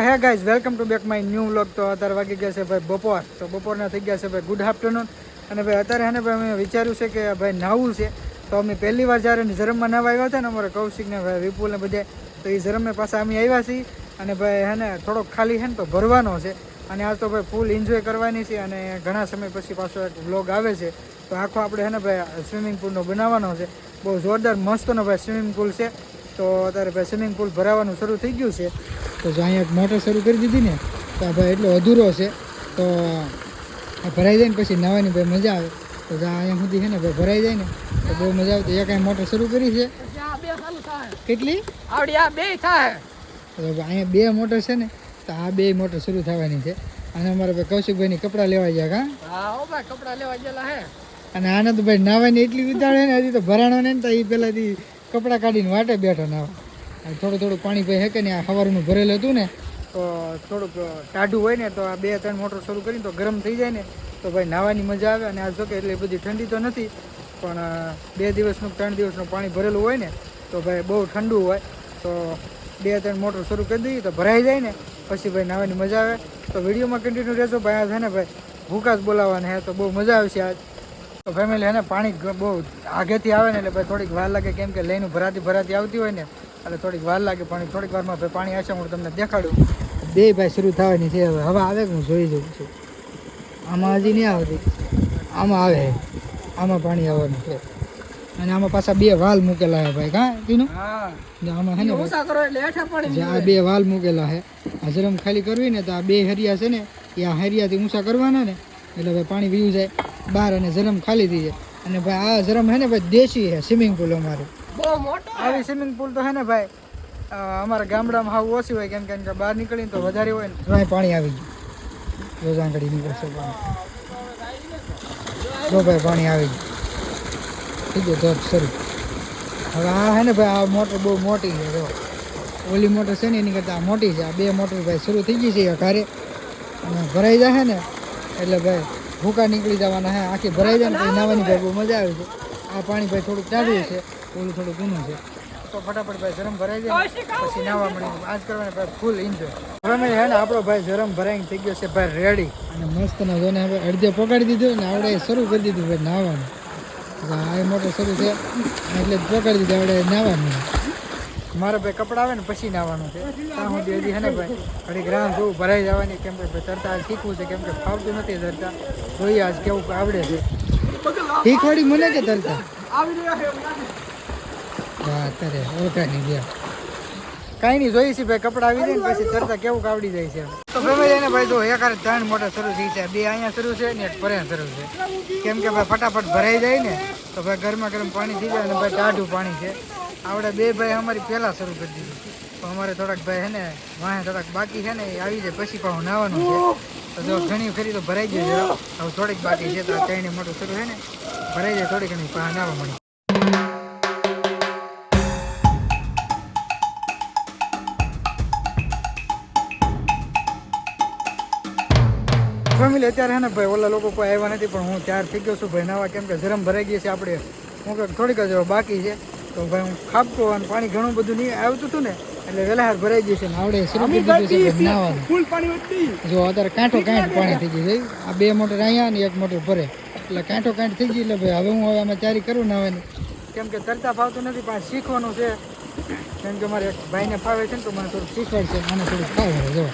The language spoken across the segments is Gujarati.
Hey guys welcome to back my new vlog તો અત્યારે વાગી ગયા છે ભાઈ બપોર. તો બપોરના થઈ ગયા છે ભાઈ ગુડ આફ્ટરનૂન અને ભાઈ અત્યારે હે ને ભાઈ અમે વિચાર્યું છે કે ભાઈ નાવું છે. તો અમે પહેલી વાર જ્યારે ઝરમમાં નવા આવ્યા હતા ને અમારે કૌશિકને ભાઈ વિપુલ ને બધે તો એ ઝરમે પાછા અમે આવ્યા છીએ. અને ભાઈ હે ને થોડોક ખાલી હે ને તો ભરવાનો છે. અને આજ તો ભાઈ ફૂલ એન્જોય કરવાની છે અને ઘણા સમય પછી પાછો એક વ્લોગ આવે છે. તો આખો આપણે હે ને ભાઈ સ્વિમિંગ પુલનો બનાવવાનો છે. બહુ જોરદાર મસ્તનો ભાઈ સ્વિમિંગ પુલ છે. તો અત્યારે ભાઈ સ્વિમિંગ પુલ ભરાવાનું શરૂ થઈ ગયું છે. તો જો અહીંયા મોટર શરૂ કરી દીધી ને તો આ ભાઈ એટલો અધૂરો છે. તો ભરાઈ જાય ને પછી નવાની ભાઈ મજા આવે. તો જ્યાં અહીંયા સુધી છે ને ભાઈ ભરાઈ જાય ને તો બહુ મજા આવે. તો એક અહીંયા મોટર શરૂ કરી છે? કેટલી? આવડી બે થાય. અહીંયા બે મોટર છે ને તો આ બે મોટર શરૂ થવાની છે. અને અમારે ભાઈ કૌશિકભાઈની કપડાં લેવા ગયા કાં? હા કપડાં લેવા ગયેલા હે. અને આને તો ભાઈ નાવાની એટલી ઉતાળે ને હજી તો ભરાણો ને તો એ પહેલાંથી કપડાં કાઢીને વાટે બેઠો નાવા થોડું થોડું પાણી ભાઈ હેકે ને આ સવારનું ભરેલું હતું ને, તો થોડુંક ટાઢું હોય ને, તો આ બે ત્રણ મોટર શરૂ કરીને તો ગરમ થઈ જાય ને, તો ભાઈ નાવાની મજા આવે અને આ જો કે એટલી બધી ઠંડી તો નથી, પણ બે દિવસનું ત્રણ દિવસનું પાણી ભરેલું હોય ને, તો ભાઈ બહુ ઠંડુ હોય. તો બે ત્રણ મોટર શરૂ કરી દઈએ તો ભરાઈ જાય ને, પછી ભાઈ નાવાની મજા આવે. તો વિડીયોમાં કન્ટિન્યુ રહેશો ભાઈ, આ છે ને ભાઈ ભૂકા જ બોલાવવાના હે તો બહુ મજા આવશે આજ. ફેમિલી હે ને પાણી બહુ આગેથી આવે ને એટલે ભાઈ થોડીક વાર લાગે કેમ કે લઈને ભરાતી ભરાતી આવતી હોય ને એટલે થોડીક વાર લાગે પાણી થોડીક વારમાં ભાઈ પાણી આવશે હું તમને દેખાડું. બે ભાઈ શરૂ થવાની છે હવે હવે આવે હું જોઈ જઉં છું. આમાં હજી નહીં આવતી. આમાં આવે. આમાં પાણી આવવાનું છે. અને આમાં પાછા બે વાલ મૂકેલા છે ભાઈ કાં તીનું આમાં છે ને આ બે વાલ મૂકેલા છે. આ જરામ ખાલી કરવી ને તો આ બે હરિયા છે ને એ આ હરિયાથી ઊંચા કરવાના ને એટલે ભાઈ પાણી પીવું જાય બહાર અને જરમ ખાલી થઈ જાય. અને ભાઈ, આ જરમ છે ને ભાઈ, દેશી છે સ્વિમિંગ પુલ અમારે. બહુ મોટો આવી સ્વિમિંગ પુલ તો છે ને ભાઈ અમારા ગામડામાં હાવ ઓછી હોય, કેમ કે બહાર નીકળીને તો વધારે હોય ને. ત્રણેય પાણી આવી ગયું. રોજ આંગળી નીકળશે પાણી. જો ભાઈ, પાણી આવી ગયું. થઈ ગયો ધોધ શરૂ. હવે આ છે ને ભાઈ, આ મોટર બહુ મોટી છે, જો. ઓલી મોટર છે ને, એની કરતાં મોટી છે. આ બે મોટર ભાઈ, શરૂ થઈ ગઈ છે ઘરે અને ભરાઈ જાય ને એટલે ભાઈ, ભૂકા નીકળી જવાના હે. આખી ભરાઈ જાય ને પછી નાવાની ભાઈ બહુ મજા આવે છે. આ પાણી ભાઈ થોડુંક ચાલ્યું છે, ઓલું થોડું ગુનું છે. તો ફટાફટ ભાઈ જરમ ભરાઈ જાય પછી નાવા મળી આજ કરવાને ભાઈ ફૂલ એન્જોય હવે હે ને, આપણો ભાઈ જરમ ભરાઈને થઈ ગયો છે ભાઈ રેડી અને મસ્ત ના જોને હવે અડધે પકડી દીધું ને, આવડે શરૂ કરી દીધું ભાઈ નાવાનું. આ મોટો શરૂ છે એટલે પકડી દીધું, આવડે નાવાનું. મારે ભાઈ કપડાં આવે ને પછી નાવાનું છે. ત્યાં સુધી હજી હે ને ભાઈ ઘડી ગ્રામ જોવું ભરાઈ જવાની કેમ કે તરતા આજ શીખવું છે કેમ કે ફાવતું નથી તરતા. જોઈએ આજ કેવું આવડે છે. શીખવાડી મને કે તરતા? છે. હા અત્યારે ઓળખાય નહીં ગયા. કાંઈ નહીં જોઈએ છે ભાઈ કપડાં આવી જાય ને પછી તરતા કેવું આવડી જાય છે. તો ગમે ભાઈ જો એક ત્રણ મોટા શરૂ થઈ છે બે અહીંયા શરૂ છે ને એક પરે શરૂ છે. કેમ કે ભાઈ ફટાફટ ભરાઈ જાય ને તો ભાઈ ગરમા ગરમ પાણી થઈ જાય અને ભાઈ ટાઢું પાણી છે. આવડે બે ભાઈ અમારી પહેલાં શરૂ કરી દીધું. તો અમારે થોડાક ભાઈ હે ને, વાહે થોડાક બાકી છે ને, એ આવી જાય. પછી પાછું નાવાનું છે. તો જો ઘણી ફરી તો ભરાઈ ગયું છે. હવે થોડીક બાકી છે તો આ મોટું શરૂ છે ને, ભરાઈ જાય થોડીક ઘણી, પાછા નાવા મળી. ફેમિલી અત્યારે હે ને ભાઈ, ઓલા લોકો કોઈ આવ્યા નથી, પણ હું ત્યાર થઈ ગયો છું. ભાઈ, નાવા કેમ કે ગરમ ભરાઈ ગઈ છે આપણે. હું કંઈક થોડીક જ બાકી છે. તો ભાઈ હું ખાબકો અને પાણી ઘણું બધું નહીં આવતું હતું ને એટલે વહેલા હાર ભરાઈ જશે છે ને આવડે શરૂ છે ભાઈ ફૂલ પાણી જો અત્યારે કાંઠો કાંઠ પાણી થઈ છે. આ બે મોટર અહીંયા ને એક મોટર ભરે. એટલે કાંઠો કાંઠ થઈ ગઈ એટલે ભાઈ હવે હું હવે આમાં તૈયારી કરું નાવાની કેમ કે તરતા ફાવતું નથી પણ શીખવાનું છે. કેમ કે મારે એક ભાઈને ફાવે છે ને તો મને થોડુંક શીખવાડશે. મને થોડુંક ફાવે જો.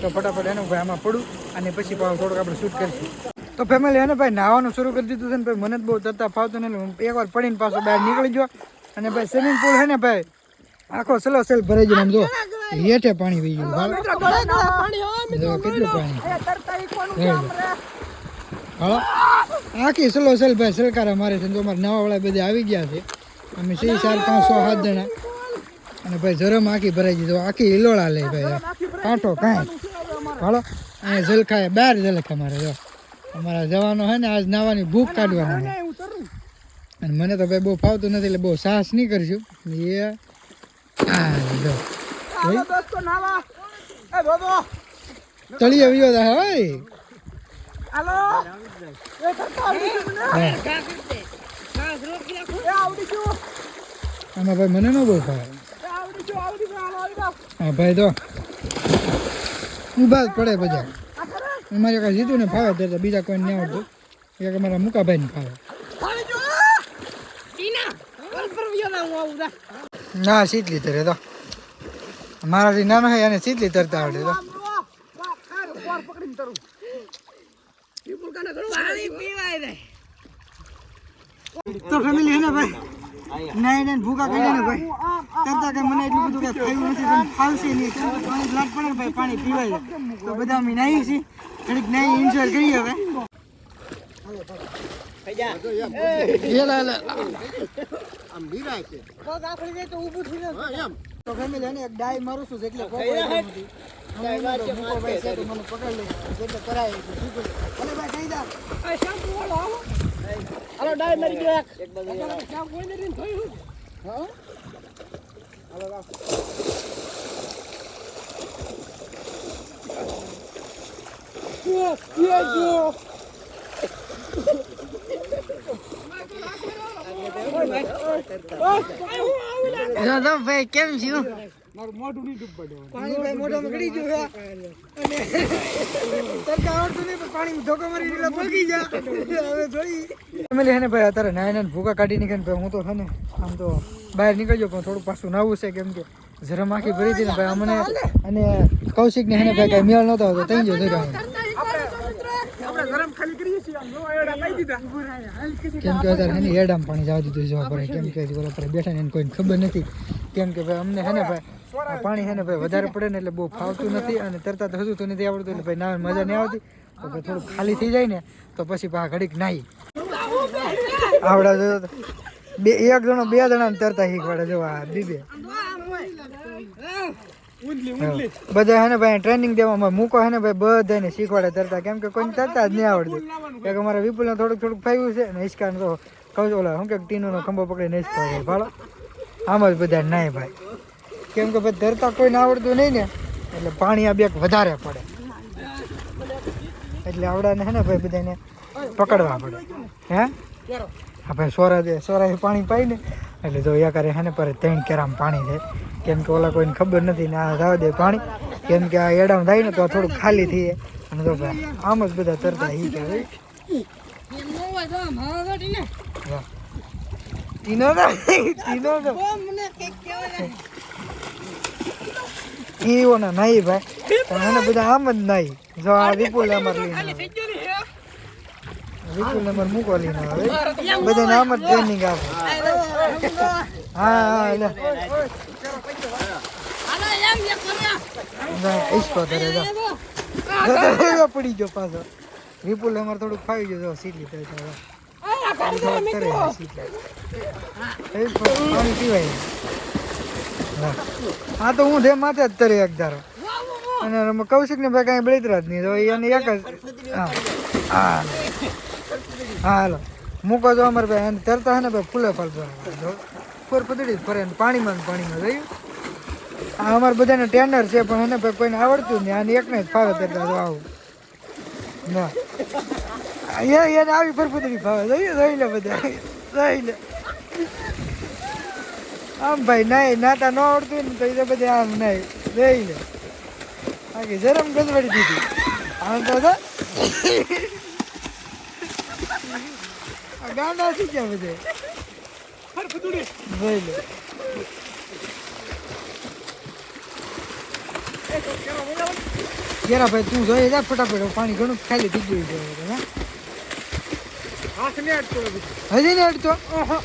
તો ફટાફટ એનું ભાઈ આમાં પડું અને પછી પાછું થોડુંક આપણે શૂટ કરીશું. તો ફેમિલી એને ભાઈ નાવાનું શરૂ કરી દીધું છે ને ભાઈ મને જ બહુ તરતા ફાવતું નહીં હું એકવાર પડીને પાછો બહાર નીકળી ગયો. અને ભાઈ સ્વિમિંગ પુલ છે ને ભાઈ આખો સલો સેલ ભરાઈ ગયો જો હેઠે પાણી વહી ગયું. પાણી કેટલું પાણી? હાલો. આખી સલો સેલ ભાઈ સરકાર અમારે છે અમારે નવાવાળા બધા આવી ગયા છે. અમે છે ચાર પાંચસો સાત જણા. અને ભાઈ જરમ આખી ભરાઈ દીધો આખી હિલોળા લે ભાઈ. કાંટો કાંઈ. હાલો. અહીંયા જલખા બાર જલખા મારે જો. અમારા જવાનો છે ને આજ નાવાની ભૂખ કાઢવાની. હું. અને મને તો ભાઈ બહુ ફાવતું નથી એટલે બહુ સાહસ નહીં કરશું. એ આ જો. હાલો દોસ્તો નાવા. એ બાબો. તળિયે વિયો તા હોય હાલો. એ તરતા આવડી ગયું મને. હા. આમાં ભાઈ મને ન બહુ ફાવે હા ભાઈ તો ઊભા જ પડે કરે અમારે કાંઈ જીતું ને ફાવે ત્યારે બીજા કોઈને નહીં આવડતું. એક મારા મુકાભાઈ ને ફાવે. ના સીટ શીતલી તરે તો. મારાથી નાનો હોય એને શીતલી તરતા આવડે તો. તો ફેમિલી હે ને ભાઈ? નાઈ ને ભૂકા કાઢે ને ભાઈ. કરતા કે મને એટલું બધું કે થયું નથી, પણ ફાવશે નહીં. પાણી લાટ પડે ભાઈ, પાણી પીવાય. તો બધા અમે નાહી છીએ. ઘડીક નાહી એન્જોય કરીએ હવે. પકડ લે. કરાય હાલો ડાય મરી ગયો એક. કોઈ નથી થયું હા. દાદા ભાઈ કેમ છું? મારું મોઢું નહીં ડૂબવા પાણી ભાઈ મોઢામાં ગળી ગયું અને તરતા આવડતું નહીં પણ પાણી ધોકો મારી એટલે પગી જા હવે જોઈ ફેમિલી હે ને ભાઈ અત્યારે નાય નાય ભૂકા કાઢી નીકળે ભાઈ હું તો છે ને આમ તો બહાર નીકળજો પણ થોડું પાછું નાવું છે કેમ કે જરામ આખી ભરી હતી ને ભાઈ અમને અને કૌશિક ને હે ને ભાઈ કઈ મેળ નતો હતો તઈ જો જોઈ આપણે ગરમ ખાલી કરીએ છીએ આમ જો એડા કહી દીધા. કેમ કે અત્યારે હે એડામ પાણી જવા દીધું જવા પડે. કેમ કે બેઠા ને એને કોઈને ખબર નથી. કેમ કે ભાઈ અમને હે ને ભાઈ આ પાણી હે ને ભાઈ વધારે પડે ને એટલે બહુ ફાવતું નથી અને તરતા તો હજુ તો નથી આવડતું એટલે ભાઈ ના મજા નહીં આવતી. તો ભાઈ થોડું ખાલી થઈ જાય ને તો પછી પા ઘડીક નાહી. આવડા જો બે એક જણો બે જણા તરતા શીખવાડે જો આ દીદી. બધા હે ને ભાઈ ટ્રેનિંગ દેવામાં મૂકો હે ને ભાઈ બધાને શીખવાડે તરતા. કેમ કે કોઈને તરતા જ નહીં આવડતું. કે અમારા વિપુલને થોડુંક થોડુંક ફાવ્યું છે ને હિસકાને તો કહું છું ઓલા શું કે ટીનુનો ખંભો પકડીને હિસકા ભાડો આમ જ બધા નાય ભાઈ. કેમ કે ભાઈ ધરતા કોઈને આવડતું નહીં ને, એટલે પાણી આ બેગ વધારે પડે. એટલે આવડાને હે ને ભાઈ બધાને પકડવા પડે. હે? હા ભાઈ સોરા દે સોરા પાણી પાઈ ને, એટલે જો યાકારે હે ને પર ત્રણ કેરામ પાણી છે. કેમ કે ઓલા કોઈને ખબર નથી ને આ જવા દે પાણી. કેમ કે આ એડામ થાય ને તો થોડું ખાલી થઈ જાય અને તો ભાઈ, આમ જ બધા તરતા હી કે ભાઈ. ના ટીનો ના ટીનો તો ઈઓ ના નહીં ભાઈ પણ એને બધા આમ જ નહીં જો આ વિપુલ અમાર લઈને. વિપુલ અમાર મૂકો લઈને આવે બધાને આમ જ ટ્રેનિંગ આપે હા હા એટલે ના, ઈસકો ધરે જા પડી ગયો પાછો વિપુલ અમારે થોડુંક ફાવી ગયો જો સીટ કરે છે. એ પણ પાણી પીવાય હા તો હું ધે માથે જ તરી એક ધારો. અને કૌશિક ને ભાઈ કાંઈ બળતરા જ નહીં. તો એને એક જ હા. હા. હા, હાલો. મૂકો જો અમારે ભાઈ, એને તરતા હે ને ભાઈ ફૂલે ફરતો ફોર પતડી જ ફરે ને પાણીમાં પાણીમાં, જોયું? આ અમારે બધાને ટેન્ડર છે, પણ એને ભાઈ કોઈને આવડતું નહીં. આને એકને જ ફાવે તરતા તો આવું. ના એને આવી ફરફતડી ફાવે. જોઈ લે બધા. જોઈ લે. આમ ભાઈ નહીં નાતા ન આવડતું ને તો બધી આમ નહીં લે. બાકી જરમ ગજવડી દીધી. આમ તો ગાંડા થઈ ગયા બધે? જોઈ લે. ઘેરા ભાઈ તું જોઈ જા ફટાફટ પાણી ઘણું ખાલી થઈ ગયું છે ને. હજી નહીં અડતો? ઓહો.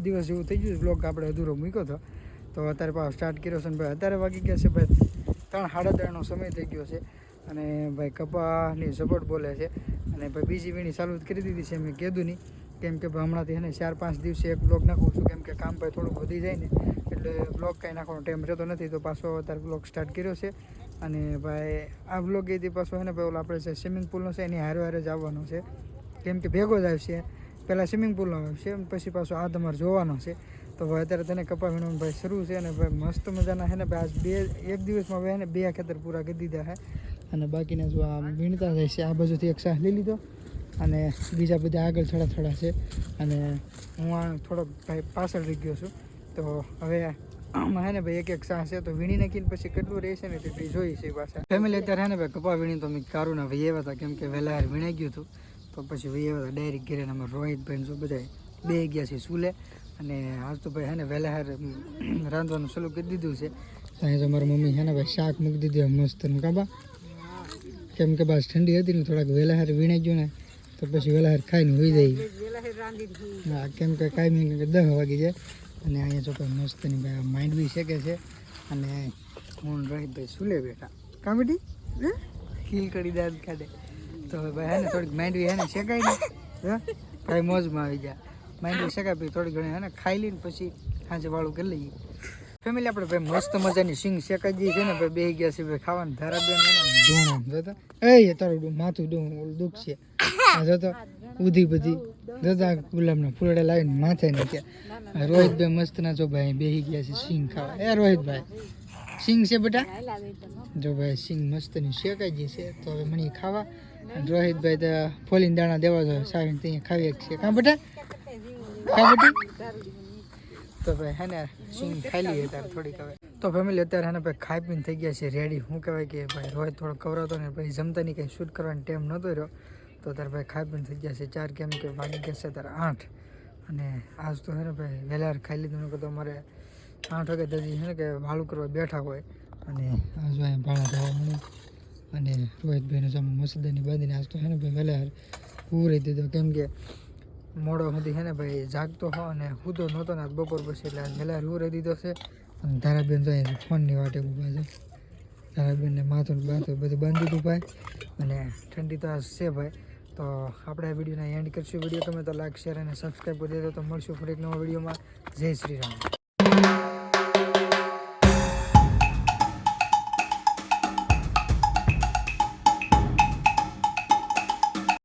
દિવસ જેવું થઈ ગયું બ્લોગ આપણે અધૂરો મૂક્યો હતો. તો અત્યારે પાછો સ્ટાર્ટ કર્યો છે ને ભાઈ અત્યારે વાગી ગયા છે ભાઈ ત્રણ, સાડા ત્રણનો સમય થઈ ગયો છે. અને ભાઈ કપાની સપોર્ટ બોલે છે. અને ભાઈ બીજી વીણી ચાલુ કરી દીધી છે, મેં કીધું નહીં. કેમ કે ભાઈ હમણાંથી છે ને ચાર, પાંચ દિવસે એક બ્લોગ નાખું છું. કેમ કે કામ ભાઈ થોડુંક વધી જાય ને, એટલે બ્લોગ કાંઈ નાખવાનો ટાઈમ રહેતો નથી. તો પાછો અત્યારે બ્લોગ સ્ટાર્ટ કર્યો છે. અને ભાઈ આ બ્લોગ એથી પાછો છે ને ભાઈ ઓલો આપણે જે સ્વિમિંગ પુલનો છે એની હારે હારે જ આવવાનો છે. કેમ કે ભેગો જ આવશે. પહેલાં સ્વિમિંગ પુલનો છે પછી પાછો આ તમારે જોવાનો છે. તો ભાઈ અત્યારે તેને કપા વીણવાનું ભાઈ શરૂ છે અને ભાઈ મસ્ત મજાના છે ને ભાઈ. આજ બે, એક દિવસમાં ભાઈ ને બે ખેતર પૂરા કરી દીધા છે. અને બાકીના જો આ વીણતા જાય છે, આ બાજુથી એક શાહ લઈ લીધો. અને બીજા બધા આગળ થોડા થોડા છે. અને હું આ થોડોક ભાઈ પાછળ રહી ગયો છું. તો હવે આમાં હે ને ભાઈ એક એક શાહ છે, તો વીણી નાખીને પછી કેટલું રહેશે ને તે જોઈ છે પાછા. ફેમિલી અત્યારે હે ને ભાઈ કપા વીણી તો મેં કારું ના ભાઈ, એવા હતા કેમ કે વહેલા વીણાઈ ગયું હતું તો પછી ભાઈ આવ્યા ડાયરેક્ટ ઘેરે અમે રોહિતભાઈ જો બધા બે ગયા છે સુલે અને આજ તો ભાઈ હે ને વહેલા હાર રાંધવાનું શરૂ કરી દીધું છે. અહીંયા તો મારી મમ્મી છે ભાઈ શાક મૂકી દીધું મસ્ત કાબા. કેમ કે બસ ઠંડી હતી ને થોડાક વહેલા હાર વીણાઈ ગયો ને, તો પછી વહેલા હાર ખાઈને હોઈ જાય હા, કેમ કે કાંઈ મિનિટ દસ વાગી જાય. અને અહીંયા જો કોઈ મસ્તની ભાઈ માઇન્ડ બી શકે છે. અને હું રોહિતભાઈ સુલે બેઠા. હે? ખીલ કરી દાદ કાઢે તો હવે ભાઈ હે ને થોડીક માંડવી હે ને શેકાય ને? ભાઈ મોજમાં આવી ગયા માંડવી શેકાય પછી થોડી ઘણી, હે ને? ખાઈ લઈને પછી સાંજે વાળું કરી લઈએ. ફેમિલી આપણે ભાઈ મસ્ત મજાની સિંગ શેકાઈ ગઈ છે ને, ભાઈ બે ગયા છે, ભાઈ ખાવાનું ધારા બેન ધોણો જોતો એ તારું માથું ડું દુઃખ છે. જોતો ઉધી બધી જોતા ગુલાબના ફૂલડા લાવીને માથે રોહિતભાઈ મસ્ત ના જો ભાઈ બેહી ગયા છે સિંગ ખાવા. એ રોહિતભાઈ સિંગ છે બેટા? જો ભાઈ સિંગ મસ્તની શેકાઈ ગઈ છે, તો હવે મને ખાવા. રોહિતભાઈ તો ફોલીને દાણા દેવા જોઈએ સાવીને ત્યાં ખાવી છે કાં બેટા? કાં બેટા? તો ભાઈ, હે ને, સિંગ ખાઈ લઈએ ત્યારે થોડીક હવે. તો ફેમિલી અત્યારે હે ભાઈ ખાઈ પીને થઈ ગયા છે રેડી શું કહેવાય કે ભાઈ, રોહિત થોડો કવરાતો ને પછી જમતા નહીં, કંઈ શૂટ કરવાનો ટાઈમ નહોતો રહ્યો. તો ત્યારે ભાઈ ખાઈ પીને થઈ ગયા છે, ચાર કેમ કે વાગી ગયા છે ત્યારે આઠ. અને આજ તો હે ને ભાઈ વહેલા ખાઈ લીધું કે તો અમારે આઠ વાગે દજી છે ને કે વાળું કરવા બેઠા હોય. અને આજ અહીંયા ભાડા થવા અને રોહિતભાઈને સામે મસદાની બાંધીને આજ તો હે ને ભાઈ વહેલા રહી દીધો. કેમ કે મોડો સુધી છે ને ભાઈ જાગતો હો અને હુતો નહોતો ને આજ બપોર પછી, એટલે આજ વહેલા રહી દીધો છે. અને ધારાબેન તો અહીંયા ફોનની વાટે ઊભા છે. ધારાબેનને માથું બાથું બધું બાંધી દીધું ભાઈ. અને ઠંડી તો છે ભાઈ. તો આપણે આ વિડીયોના એન્ડ કરશું. વીડિયો ગમે તો લાઈક શેર અને સબસ્ક્રાઈબ કરી દેજો. તો મળશું ફરી એક નવા વિડીયોમાં. જય શ્રી રામ.